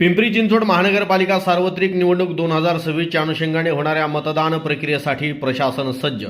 पिंपरी चिंचवड महानगरपालिका सार्वत्रिक निवडणूक दोन हजार सव्वीसच्या अनुषंगाने होणाऱ्या मतदान प्रक्रियेसाठी प्रशासन सज्ज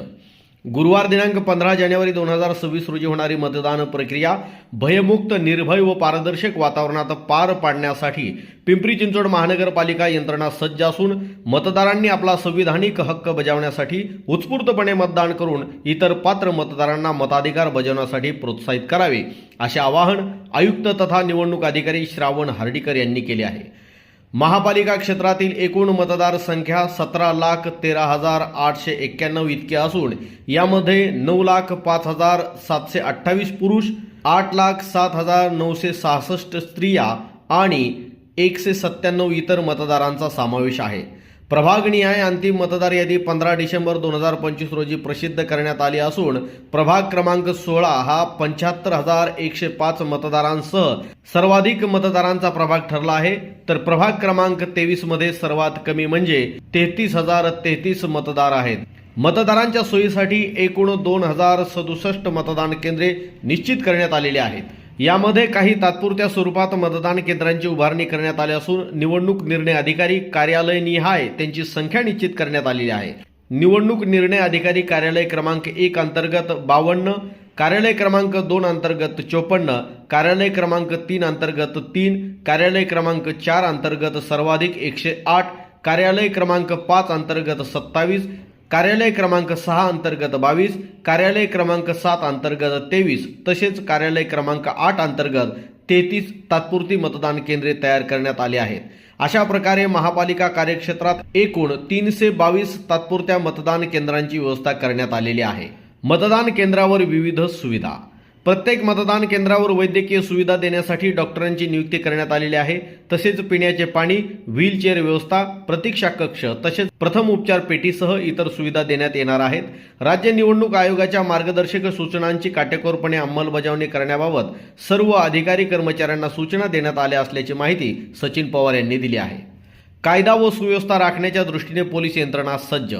गुरुवार दिनांक पंधरा जानेवारी दोन हजार सव्वीस रोजी होणारी मतदान प्रक्रिया भयमुक्त निर्भय व पारदर्शक वातावरणात पार पाडण्यासाठी पिंपरी चिंचवड महानगरपालिका यंत्रणा सज्ज असून मतदारांनी आपला संविधानिक हक्क बजावण्यासाठी उत्स्फूर्तपणे मतदान करून इतर पात्र मतदारांना मताधिकार बजावण्यासाठी प्रोत्साहित करावे असे आवाहन आयुक्त तथा निवडणूक अधिकारी श्रावण हार्डीकर यांनी केले आहे. महापालिका क्षेत्रातील एकूण मतदार संख्या सतरा लाख तेरा हजार आठशे एक्क्याण्णव इतकी असून यामध्ये नऊ लाख पाच हजार सातशे अठ्ठावीस पुरुष आठ लाख सात हजार नऊशे सहासष्ट स्त्रिया आणि एकशे सत्त्याण्णव इतर मतदारांचा समावेश आहे. प्रभागनिहाय अंतिम मतदार यादी पंधरा डिसेंबर दोन हजार पंचवीस रोजी प्रसिद्ध करण्यात आली असून प्रभाग क्रमांक सोळा हा पंच्याहत्तर हजार एकशे पाच मतदारांसह सर्वाधिक मतदारांचा प्रभाग ठरला आहे. तर प्रभाग क्रमांक तेवीसमध्ये सर्वात कमी म्हणजे तेहतीस हजार तेहतीस मतदार आहेत. मतदारांच्या सोयीसाठी एकूण दोन हजार सदुसष्ट मतदान केंद्रे निश्चित करण्यात आलेली आहेत. यामध्ये काही तात्पुरत्या स्वरूपात मतदान केंद्रांची उभारणी करण्यात आली असून निवडणूक निर्णय अधिकारी कार्यालय निहाय त्यांची संख्या निश्चित करण्यात आलेली आहे. निवडणूक निर्णय अधिकारी कार्यालय क्रमांक एक अंतर्गत बावन्न कार्यालय क्रमांक दोन अंतर्गत चोपन्न कार्यालय क्रमांक तीन अंतर्गत तीन कार्यालय क्रमांक चार अंतर्गत सर्वाधिक एकशे आठ कार्यालय क्रमांक पाच अंतर्गत सत्तावीस कार्यालय क्रमांक सहा अंतर्गत बावीस कार्यालय क्रमांक सात अंतर्गत तेवीस तसेच कार्यालय क्रमांक आठ अंतर्गत तेहतीस तात्पुरती मतदान केंद्रे तयार करण्यात आली आहेत. अशा प्रकारे महापालिका कार्यक्षेत्रात एकूण तीनशे बावीस तात्पुरत्या मतदान केंद्रांची व्यवस्था करण्यात आलेली आहे. मतदान केंद्रावर विविध सुविधा प्रत्येक मतदान केंद्रावर वैद्यकीय सुविधा देण्यासाठी डॉक्टरांची नियुक्ती करण्यात आलेली आहे. तसेच पिण्याचे पाणी व्हीलचेअर व्यवस्था प्रतीक्षा कक्ष तसेच प्रथम उपचार पेटीसह इतर सुविधा देण्यात येणार आहेत. राज्य निवडणूक आयोगाच्या मार्गदर्शक सूचनांची काटेकोरपणे अंमलबजावणी करण्याबाबत सर्व अधिकारी कर्मचाऱ्यांना सूचना देण्यात आल्या असल्याची माहिती सचिन पवार यांनी दिली आहे. कायदा व सुव्यवस्था राखण्याच्या दृष्टीने पोलीस यंत्रणा सज्ज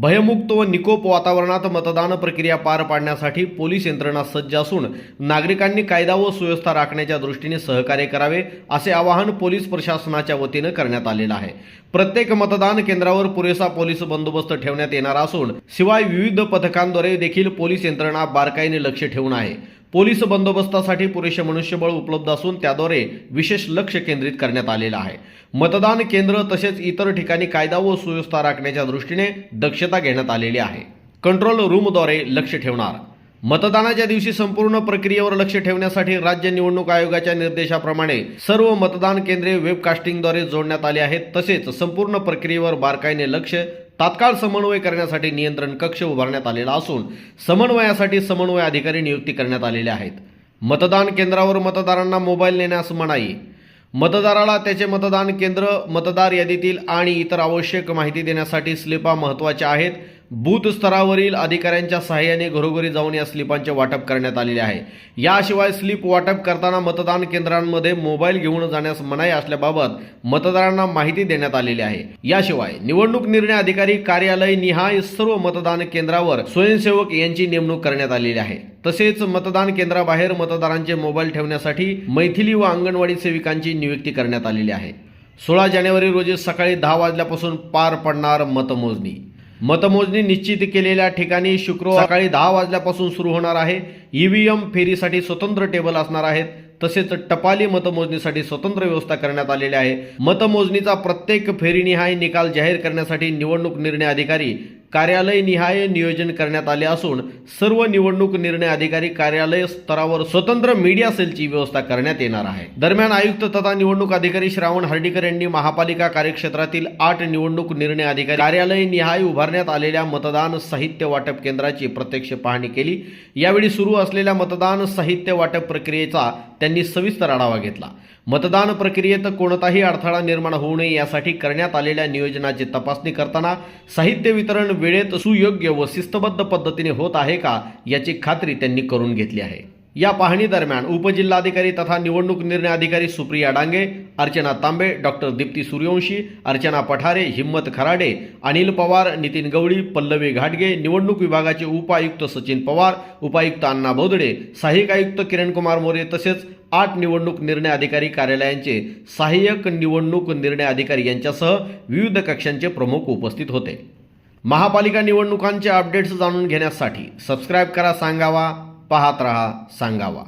भयमुक्त व निकोप वातावरणात मतदान प्रक्रिया पार पाडण्यासाठी पोलीस यंत्रणा सज्ज असून नागरिकांनी कायदा व सुव्यवस्था राखण्याच्या दृष्टीने सहकार्य करावे असे आवाहन पोलीस प्रशासनाच्या वतीनं करण्यात आलेलं आहे. प्रत्येक मतदान केंद्रावर पुरेसा पोलीस बंदोबस्त ठेवण्यात येणार असून शिवाय विविध पथकांद्वारे देखील पोलीस यंत्रणा बारकाईने लक्ष ठेवून आहे. पोलीस बंदोबस्तासाठी पुरेसे मनुष्यबळ उपलब्ध असून त्याद्वारे विशेष लक्ष केंद्रित करण्यात आलेलं आहे. मतदान केंद्र तसेच इतर ठिकाणी कायदा व सुव्यवस्था राखण्याच्या दृष्टीने दक्षता घेण्यात आलेली आहे. कंट्रोल रूमद्वारे लक्ष ठेवणार. मतदानाच्या दिवशी संपूर्ण प्रक्रियेवर लक्ष ठेवण्यासाठी राज्य निवडणूक आयोगाच्या निर्देशाप्रमाणे सर्व मतदान केंद्रे वेबकास्टिंगद्वारे जोडण्यात आली आहेत. तसेच संपूर्ण प्रक्रियेवर बारकाईने लक्ष तात्काळ समन्वय करण्यासाठी नियंत्रण कक्ष उभारण्यात आलेला असून समन्वयासाठी समन्वय अधिकारी नियुक्ती करण्यात आलेले आहेत. मतदान केंद्रावर मतदारांना मोबाईल नेण्यास मनाई. मतदाराला त्याचे मतदान केंद्र मतदार यादीतील आणि इतर आवश्यक माहिती देण्यासाठी स्लिपा महत्त्वाच्या आहेत. बूथ स्तरावरील अधिकाऱ्यांच्या सहाय्याने घरोघरी जाऊन या स्लिपांचे वाटप करण्यात आलेले आहे. याशिवाय स्लिप वाटप करताना मतदान केंद्रांमध्ये मोबाईल घेऊन जाण्यास मनाई असल्याबाबत मतदारांना माहिती देण्यात आलेली आहे. याशिवाय निवडणूक निर्णय अधिकारी कार्यालय निहाय सर्व मतदान केंद्रावर स्वयंसेवक यांची नेमणूक करण्यात आलेली आहे. तसेच मतदान केंद्राबाहेर मतदारांचे मोबाईल ठेवण्यासाठी मैथिली व अंगणवाडी सेविकांची नियुक्ती करण्यात आलेली आहे. सोळा जानेवारी रोजी सकाळी दहा वाजल्यापासून पार पडणार मतमोजणी. मतमोजणी निश्चित केलेल्या ठिकाणी शुक्रवार सकाळी दहा वाजल्यापासून सुरू होणार आहे. ईव्हीएम फेरीसाठी स्वतंत्र टेबल असणार आहेत. तसेच टपाली मतमोजणीसाठी स्वतंत्र व्यवस्था करण्यात आलेली आहे. मतमोजणीचा प्रत्येक फेरीनिहाय निकाल जाहीर करण्यासाठी निवडणूक निर्णय अधिकारी कार्यालय निहाय नियोजन करण्यात आले असून सर्व निवडणूक निर्णय अधिकारी कार्यालय स्तरावर स्वतंत्र मीडिया सेलची व्यवस्था करण्यात येणार आहे. दरम्यान आयुक्त तथा निवडणूक अधिकारी श्रावण हर्डीकर यांनी महापालिका कार्यक्षेत्रातील आठ निवडणूक निर्णय अधिकारी कार्यालय निहाय उभारण्यात आलेल्या मतदान साहित्य वाटप केंद्राची प्रत्यक्ष पाहणी केली. यावेळी सुरू असलेल्या मतदान साहित्य वाटप प्रक्रियेचा त्यांनी सविस्तर आढावा घेतला. मतदान प्रक्रियेत कोणताही अडथळा निर्माण होऊ नये यासाठी करण्यात आलेल्या नियोजनाची तपासणी करताना साहित्य वितरण वेळेत सुयोग्य व शिस्तबद्ध पद्धतीने होत आहे का याची खात्री त्यांनी करून घेतली आहे. या पाहणी दरम्यान उपजिल्हाधिकारी तथा निवडणूक निर्णय अधिकारी सुप्रिया डांगे अर्चना तांबे डॉक्टर दीप्ती सूर्यवंशी अर्चना पठारे हिम्मत खराडे अनिल पवार नितीन गवळी पल्लवी घाटगे निवडणूक विभागाचे उपायुक्त सचिन पवार उपायुक्त अण्णा बौदडे सहाय्यक आयुक्त किरणकुमार मोरे तसेच आठ निवडणूक निर्णय अधिकारी कार्यालयांचे सहाय्यक निवडणूक निर्णय अधिकारी यांच्यासह विविध कक्षांचे प्रमुख उपस्थित होते. महापालिका निवडणुकांचे अपडेट्स जाणून घेण्यासाठी सबस्क्राईब करा सांगावा. पाहत रहा सांगावा.